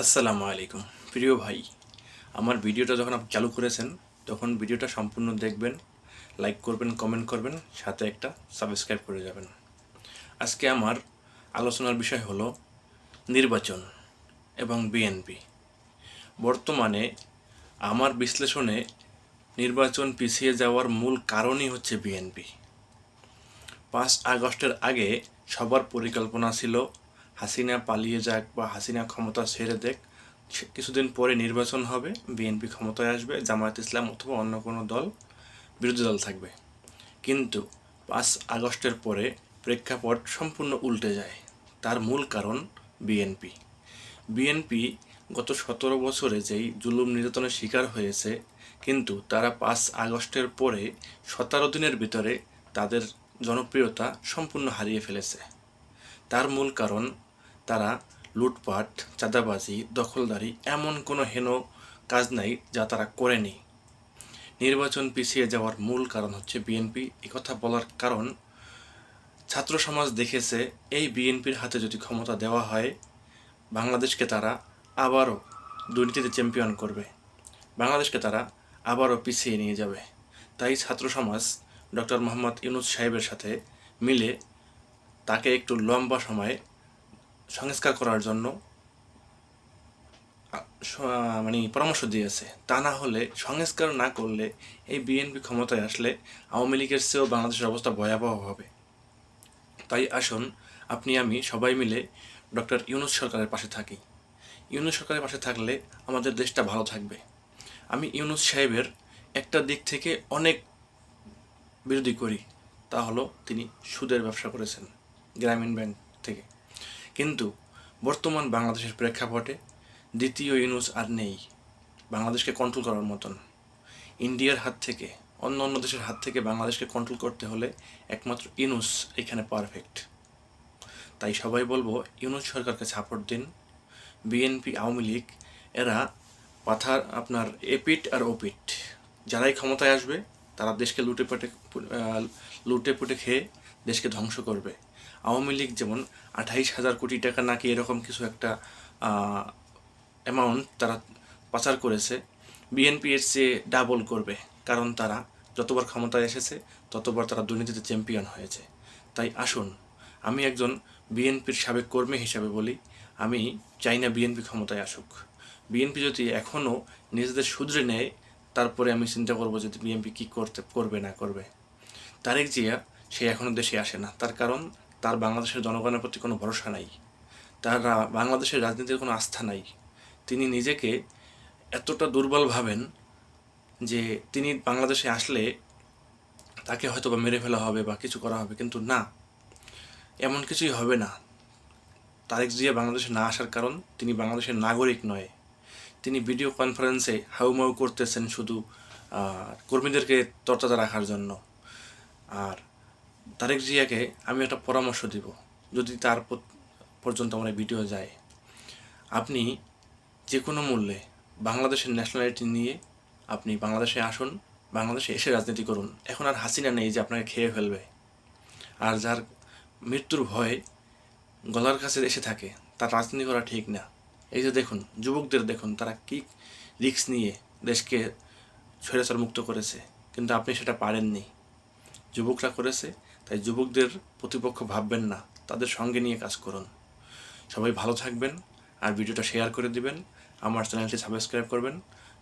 আসসালামু আলাইকুম। প্রিয় ভাই, আমার ভিডিওটা যখন আপনি চালু করেছেন, তখন ভিডিওটা সম্পূর্ণ দেখবেন, লাইক করবেন, কমেন্ট করবেন, সাথে একটা সাবস্ক্রাইব করে যাবেন। আজকে আমার আলোচনার বিষয় হলো নির্বাচন এবং বিএনপি। বর্তমানে আমার বিশ্লেষণে নির্বাচন পিছিয়ে যাওয়ার মূল কারণই হচ্ছে বিএনপি। পাঁচ আগস্টের আগে সবার পরিকল্পনা ছিল হাসিনা পালিয়ে যাক বা হাসিনা ক্ষমতা ছেড়ে দেখ কিছুদিন পরে নির্বাচন হবে, বিএনপি ক্ষমতায় আসবে, জামায়াত ইসলাম অথবা অন্য কোনো দল, বিরোধী দল থাকবে। কিন্তু পাঁচ আগস্টের পরে প্রেক্ষাপট সম্পূর্ণ উল্টে যায়। তার মূল কারণ বিএনপি। বিএনপি গত সতেরো বছরে যেই জুলুম নির্যাতনের শিকার হয়েছে, কিন্তু তারা পাঁচ আগস্টের পরে সতেরো দিনের ভিতরে তাদের জনপ্রিয়তা সম্পূর্ণ হারিয়ে ফেলেছে। তার মূল কারণ, তারা লুটপাট, চাঁদাবাজি, দখলদারি এমন কোনো হেন কাজ নাই যা তারা করেনি। নির্বাচন পিছিয়ে যাওয়ার মূল কারণ হচ্ছে বিএনপি। কথা বলার কারণ, ছাত্র সমাজ দেখেছে এই বিএনপির হাতে যদি ক্ষমতা দেওয়া হয়, বাংলাদেশকে তারা আবারও দুর্নীতিতে চ্যাম্পিয়ন করবে। বাংলাদেশকে তারা আবারও পিছিয়ে নিয়ে যাবে। তাই ছাত্র সমাজ, ডক্টর মোহাম্মদ ইউনুস সাহেবের সাথে মিলে তাকে একটু লম্বা সময়ে সংস্কার করার জন্য মানে পরামর্শ দিয়েছে। তা না হলে সংস্কার না করলে এই বিএনপি ক্ষমতায় আসলে আওয়ামী লীগের চেয়েও বাংলাদেশের অবস্থা ভয়াবহ হবে। তাই আসুন, আপনি, আমি সবাই মিলে ডক্টর ইউনুস সরকারের পাশে থাকি। ইউনুস সরকারের পাশে থাকলে আমাদের দেশটা ভালো থাকবে। আমি ইউনুস সাহেবের একটা দিক থেকে অনেক বিরোধী করি। তা হলো তিনি সুদের ব্যবসা করেছেন। গ্রামীণ ব্যাংক থেকে। কিন্তু বর্তমান বাংলাদেশের প্রেক্ষাপটে দ্বিতীয় ইউনুস আর নেই। বাংলাদেশকে কন্ট্রোল করার মতন। ইন্ডিয়ার হাত থেকে, অন্য অন্য দেশের হাত থেকে বাংলাদেশকে কন্ট্রোল করতে হলে একমাত্র ইউনুস এখানে পারফেক্ট তাই সবাই বলব, ইউনুস সরকারকে সাপোর্ট দিন। বিএনপি, আওয়ামী লীগ, এরা পাথার আপনার এপিট আর ওপিট যারাই ক্ষমতায় আসবে, তারা দেশকে লুটে পেটে লুটে পুটে খেয়ে দেশকে ধ্বংস করবে। আওয়ামী লীগ যেমন আঠাইশ হাজার কোটি টাকা নাকি এরকম কিছু একটা অ্যামাউন্ট তারা পাচার করেছে বিএনপি এর চেয়ে ডাবল করবে। কারণ তারা যতবার ক্ষমতায় এসেছে, ততবার তারা দুর্নীতিতে চ্যাম্পিয়ন হয়েছে। তাই আসুন, আমি একজন বিএনপির সাবেক কর্মী হিসাবে বলি, আমি চাই না বিএনপি ক্ষমতায় আসুক। বিএনপি যদি এখনও নিজেদের শুধরে নেয়, তারপরে আমি চিন্তা করব যে বিএনপি কী করতে, করবে না করবে। তারেক জিয়া, সে এখনও দেশে আসে না। তার কারণ তার বাংলাদেশের জনগণের প্রতি কোনো ভরসা নাই। তার বাংলাদেশের রাজনীতির কোনো আস্থা নাই। তিনি নিজেকে এতটা দুর্বল ভাবেন যে তিনি বাংলাদেশে আসলে তাকে হয়তো বা মেরে ফেলা হবে বা কিছু করা হবে, কিন্তু না। এমন কিছুই হবে না। তারেক জিয়া বাংলাদেশে না আসার কারণ তিনি বাংলাদেশের নাগরিক নয়। তিনি ভিডিও কনফারেন্সে হাউমাউ করতেছেন শুধু কর্মীদেরকে তরতাজা রাখার জন্য। আর তারেক জিয়াকে আমি একটা পরামর্শ দিব, যদি তার পর্যন্ত আমার ভিডিও যায়। আপনি যে কোনো মূল্যে বাংলাদেশের ন্যাশনালিটি নিয়ে আপনি বাংলাদেশে আসুন, বাংলাদেশে এসে রাজনীতি করুন। এখন আর হাসিনা নেই যে আপনাকে খেয়ে ফেলবে। আর যার মৃত্যুর ভয় গলার কাছে এসে থাকে, তার রাজনীতি করা ঠিক না। এই যে দেখুন, যুবকদের দেখুন, তারা কি রিস্ক নিয়ে দেশকে স্বৈরাচার মুক্ত করেছে। কিন্তু আপনি সেটা পারেননি। যুবকরা করেছে তাই যুবকদের প্রতিপক্ষ ভাববেন না, তাদের সঙ্গে নিয়ে কাজ করুন। সবাই ভালো থাকবেন আর ভিডিওটা শেয়ার করে দিবেন। আমার চ্যানেলটি সাবস্ক্রাইব করবেন।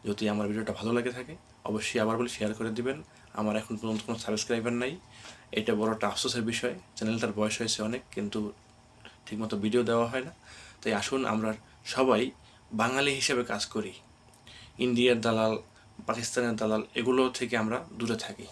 যদি আমার ভিডিওটা ভালো লাগে থাকে, অবশ্যই আবার বলে শেয়ার করে দিবেন। আমার এখন পর্যন্ত কোনো সাবস্ক্রাইবার নাই। এটা বড় একটা আফসোসের বিষয়। চ্যানেলটার বয়স হয়েছে অনেক, কিন্তু ঠিকমতো ভিডিও দেওয়া হয় না। তাই আসুন, আমরা সবাই বাঙালি হিসেবে কাজ করি। ইন্ডিয়ার দালাল, পাকিস্তানের দালাল, এগুলো থেকে আমরা দূরে থাকি।